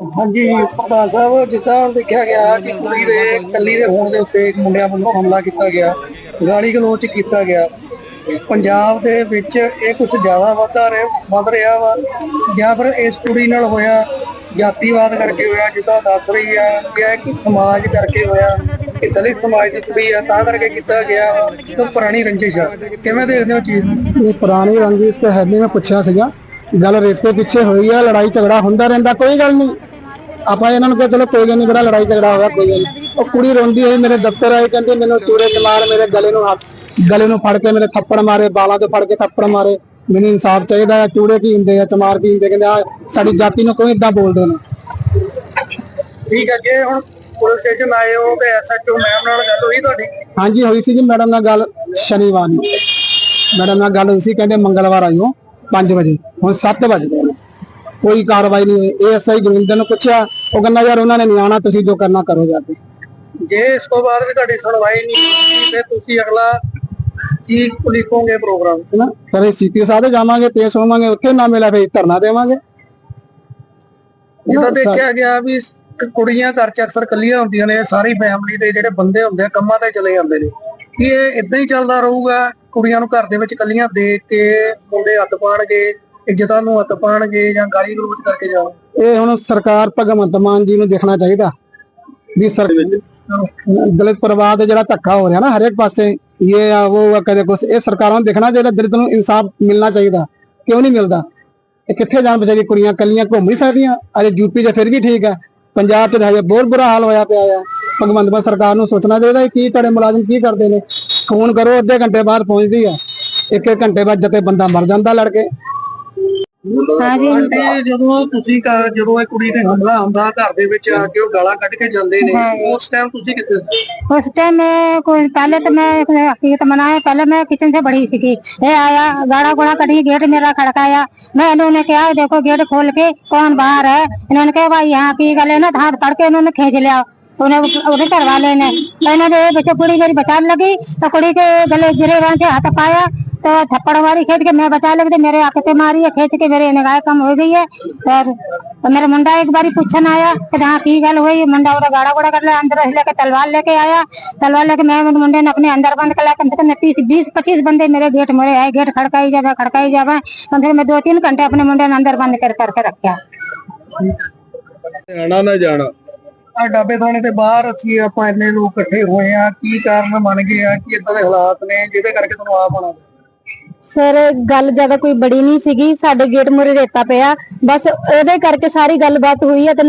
ਹਾਂਜੀ ਪ੍ਰਧਾਨ ਸਾਹਿਬ ਜਿੱਦਾਂ ਦੇਖਿਆ ਗਿਆ ਕਿ ਕੁੜੀ ਦੇ ਕੱਲੀ ਦੇ ਹੋਣ ਦੇ ਉੱਤੇ ਇੱਕ ਮੁੰਡਿਆਂ ਵੱਲੋਂ ਹਮਲਾ ਕੀਤਾ ਗਿਆ। ਗਾਲੀ ਗਲੋਚ ਕੀਤਾ ਗਿਆ। ਪੰਜਾਬ ਦੇ ਵਿੱਚ ਇਹ ਕੁਝ ਜ਼ਿਆਦਾ ਵੱਧਾ ਰਿਹਾ ਵੱਧ ਰਿਹਾ ਵਾ ਜਾਂ ਫਿਰ ਇਸ ਕੁੜੀ ਨਾਲ ਹੋਇਆ ਜਾਤੀਵਾਦ ਕਰਕੇ ਹੋਇਆ ਜਿੱਦਾਂ ਦੱਸ ਰਹੀ ਆ ਕਿ ਇਹ ਇੱਕ ਸਮਾਜ ਕਰਕੇ ਹੋਇਆ ਕਿ ਦਲਿਤ ਸਮਾਜ ਦੀ ਕੁੜੀ ਆ ਤਾਂ ਕਰਕੇ ਕੀਤਾ ਗਿਆ ਵਾ। ਤਾਂ ਪੁਰਾਣੀ ਰੰਜਿਸ਼ ਆ। ਕਿਵੇਂ ਦੇਖਦੇ ਹੋ ਚੀਜ਼ ਨੂੰ? ਇਹ ਪੁਰਾਣੀ ਰੰਜਿਸ਼ ਤੇ ਹੈ ਨਹੀਂ ਮੈਂ ਪੁੱਛਿਆ ਸੀਗਾ। ਗੱਲ ਰੇਤੇ ਪਿੱਛੇ ਹੋਈ ਆ ਲੜਾਈ ਝਗੜਾ ਹੁੰਦਾ ਰਹਿੰਦਾ ਕੋਈ ਗੱਲ ਨਹੀਂ। ਆਪਾਂ ਇਹਨਾਂ ਨੂੰ ਕਿਹਾ ਚਲੋ ਕੋਈ ਗੱਲ ਨਹੀਂ ਬੜਾ ਲੜਾਈ ਝਗੜਾ ਹੋਇਆ ਕੋਈ ਗੱਲ ਨਹੀਂ। ਉਹ ਕੁੜੀ ਰੋਂਦੀ ਹੋਈ ਮੇਰੇ ਦਫ਼ਤਰ ਆਏ ਕਹਿੰਦੇ ਮੈਨੂੰ ਚੂੜੇ ਚ ਮਾਰ ਮੇਰੇ ਗਲੇ ਨੂੰ ਹੱਥ ਗਲੇ ਨੂੰ ਫੜ ਕੇ ਮੇਰੇ ਥੱਪੜ ਮਾਰੇ ਬਾਲਾਂ ਤੋਂ ਫੜ ਕੇ ਥੱਪੜ ਮਾਰੇ। ਮੈਨੂੰ ਇਨਸਾਫ ਚਾਹੀਦਾ ਹੈ ਚੂੜੇ ਕੀ ਹੁੰਦੇ ਆ ਚਮਾਰ ਕੀ ਹੁੰਦੇ ਕਹਿੰਦੇ ਆ ਸਾਡੀ ਜਾਤੀ ਨੂੰ ਕੋਈ ਇਦਾਂ ਬੋਲਦੇ ਨੇ? ਠੀਕ ਹੈ ਜੇ ਹੁਣ ਪੁਲਿਸ ਸਟੇਸ਼ਨ ਆਏ ਹੋ ਤੇ ਐਸਐਚਓ ਮੈਮ ਨਾਲ ਗੱਲ ਹੋਈ ਤੁਹਾਡੀ? ਹਾਂਜੀ ਹੋਈ ਸੀ ਜੀ ਮੈਡਮ ਨਾਲ ਗੱਲ ਸ਼ਨੀਵਾਰ ਨੂੰ। ਮੈਡਮ ਨਾਲ ਗੱਲ ਹੋਈ ਸੀ ਕਹਿੰਦੇ ਮੰਗਲਵਾਰ ਆਇਓ 5 ਵਜੇ ਹੁਣ 7 ਵਜੇ। ਕੋਈ ਕਾਰਵਾਈ ਨਹੀਂ ਹੋਈ। ਏਐਸਆਈ ਗੁਰਵਿੰਦਰ ਨੂੰ ਪੁੱਛਿਆ ਉਹ ਕਹਿੰਦਾ ਯਾਰ ਉਹਨਾਂ ਨੇ ਨਹੀਂ ਆਉਣਾ ਤੁਸੀਂ ਜੋ ਕਰਨਾ ਕਰੋ ਜਾ ਕੇ। ਜੇ ਇਸ ਤੋਂ ਬਾਅਦ ਵੀ ਤੁਹਾਡੀ ਸੁਣਵਾਈ ਨਹੀਂ ਹੋਈ ਤੇ ਤੁਸੀਂ ਅਗਲਾ ਕੀ ਲਿਖੋਗੇ ਪ੍ਰੋਗਰਾਮ? ਹੈਨਾ ਫਿਰ ਸੀਪੀ ਸਾਹਿਬ ਜਾਵਾਂਗੇ ਪੇਸ਼ ਹੋਵਾਂਗੇ ਉੱਥੇ ਨਾ ਮਿਲਿਆ ਫਿਰ ਧਰਨਾ ਦੇਵਾਂਗੇ। ਜਿੱਦਾਂ ਦੇਖਿਆ ਗਿਆ ਵੀ ਕ- ਕੁੜੀਆਂ ਘਰ ਚ ਅਕਸਰ ਕੱਲੀਆਂ ਹੁੰਦੀਆਂ ਨੇ ਸਾਰੀ ਫੈਮਿਲੀ ਦੇ ਜਿਹੜੇ ਬੰਦੇ ਹੁੰਦੇ ਆ ਕੰਮਾਂ ਤੇ ਚਲੇ ਜਾਂਦੇ ਨੇ। ਕੀ ਇਹ ਇਦਾਂ ਹੀ ਚੱਲਦਾ ਰਹੂਗਾ? ਕੁੜੀਆਂ ਨੂੰ ਘਰ ਦੇ ਵਿੱਚ ਕੱਲੀਆਂ ਦੇਖ ਕੇ ਮੁੰਡੇ ਹੱਥ ਪਾਣਗੇ ਇੱਜ਼ਤਾਂ ਨੂੰ ਹੱਥ ਪਾਣਗੇ ਜਾਂ ਗਾਲੀ ਗਲੋਚ ਕਰਕੇ ਜਾਣਗੇ ਇਹ ਹੁਣ ਸਰਕਾਰ ਭਗਵੰਤ ਮਾਨ ਜੀ ਨੂੰ ਦੇਖਣਾ ਚਾਹੀਦਾ ਵੀ ਸਰ ਦਲਿਤ ਪਰਿਵਾਰ ਦੇ ਜਿਹੜਾ ਧੱਕਾ ਹੋ ਰਿਹਾ ਨਾ ਹਰੇਕ ਪਾਸੇ ਇਹ ਆ ਉਹ ਆ ਕਦੇ ਕੁਛ ਇਹ ਸਰਕਾਰਾਂ ਨੂੰ ਦੇਖਣਾ ਚਾਹੀਦਾ ਦਲਿਤ ਨੂੰ ਇਨਸਾਫ ਮਿਲਣਾ ਚਾਹੀਦਾ। ਕਿਉਂ ਨਹੀਂ ਮਿਲਦਾ? ਇਹ ਕਿੱਥੇ ਜਾਣ ਵਿਚਾਰੀ ਕੁੜੀਆਂ ਕੱਲੀਆਂ ਘੁੰਮ ਨਹੀਂ ਸਕਦੀਆਂ? ਅਜੇ ਯੂਪੀ 'ਚ ਫਿਰ ਵੀ ਠੀਕ ਆ ਪੰਜਾਬ 'ਚ ਤਾਂ ਹਜੇ ਬਹੁਤ ਬੁਰਾ ਹਾਲ ਹੋਇਆ ਪਿਆ ਆ। ਭਗਵੰਤ ਮਾਨ ਸਰਕਾਰ ਨੂੰ ਸੋਚਣਾ ਚਾਹੀਦਾ ਹੈ ਕੀ ਤੁਹਾਡੇ ਮੁਲਾਜ਼ਮ ਕੀ ਕਰਦੇ ਨੇ। ਫੋਨ ਕਰੋ ਅੱਧੇ ਘੰਟੇ ਬਾਅਦ ਪਹੁੰਚਦੀ ਆ। ਇੱਕ ਇੱਕ ਘੰਟੇ ਬਾਅਦ ਜਤੇ ਬੰਦਾ ਮਰ ਜਾਂਦਾ ਲੜ ਕੇ ਆਂਟੀ ਜਦੋਂ ਤੁਸੀਂ ਘਰ- ਜਦੋਂ ਇਹ ਕੁੜੀ ਤੇ ਹਮਲਾ ਹੁੰਦਾ ਘਰ ਦੇ ਵਿੱਚ ਆ ਕੇ ਉਹ ਗਾਲਾਂ ਕੱਢ ਕੇ ਜਾਂਦੇ ਨੇ ਉਸ ਟਾਈਮ ਤੁਸੀਂ ਕਿੱਥੇ ਸੀ? उस टाइम में कोई पहले तो मैं हकीकत मनाया पहले मैं किचन से बड़ी सी थी ये आया गाड़ा गोड़ा कटी गेट मेरा खड़काया मैं इन्होंने कहा देखो गेट खोल के कौन बाहर है इन्होंने कहा भाई यहाँ की गले ना हाथ पड़ के इन्होंने खींच लिया उन्हें उन्हें घर वाले ने तो इन्होंने ये बच्चे कुड़ी मेरी बचाने लगी तो कुड़ी के गले गिरे वहां से हाथ पाया तो थप्पड़ मारी खींच के मैं बचा लगी तो मेरे आकते मारी है खींच के मेरे निगाह कम हो गई है और तो मेरा मुंडा एक बारी पूछन आया कि हाँ की गल हुई मुंडा उड़ा गाड़ा गोड़ा कर लिया अंदर लेके तलवार लेके आया तलवार लेके मैं मेरे मुंडे ने अपने अंदर बंद कर लिया कम से कम तीस बीस पच्चीस बंदे मेरे गेट मोरे आए गेट खड़काई जावे खड़काई जावे कम से कम मैं दो तीन घंटे अपने मुंडे ने अंदर बंद कर करके रखा ਆਣਾ ਨਾ ਜਾਣਾ ਆ ਡਾਬੇ ਥਾਣੇ ਦੇ ਬਾਹਰ ਅਸੀਂ ਆਪਾਂ ਇੰਨੇ ਲੋਕ ਇਕੱਠੇ ਹੋਏ ਆ ਕੀ ਕਾਰਨ ਬਣ ਗਏ ਆ ਕਿ ਇਦਾਂ ਦੇ ਹਾਲਾਤ ਨੇ ਜਿਹਦੇ ਕਰਕੇ ਤੁਹਾਨੂੰ ਆਪ ਆਉਣਾ ਪਿਆ? ਸਰ, ਗੱਲ ਜ਼ਿਆਦਾ ਕੋਈ ਬੜੀ ਨਹੀਂ ਸੀਗੀ, ਸਾਡੇ ਗੇਟ ਮੂਹਰੇ ਰੇਤਾ ਪਿਆ। ਬਸ ਉਹਦੇ ਕਰਕੇ ਸਾਰੀ ਗੱਲਬਾਤ ਹੋਈ ਹੈ ਤੇ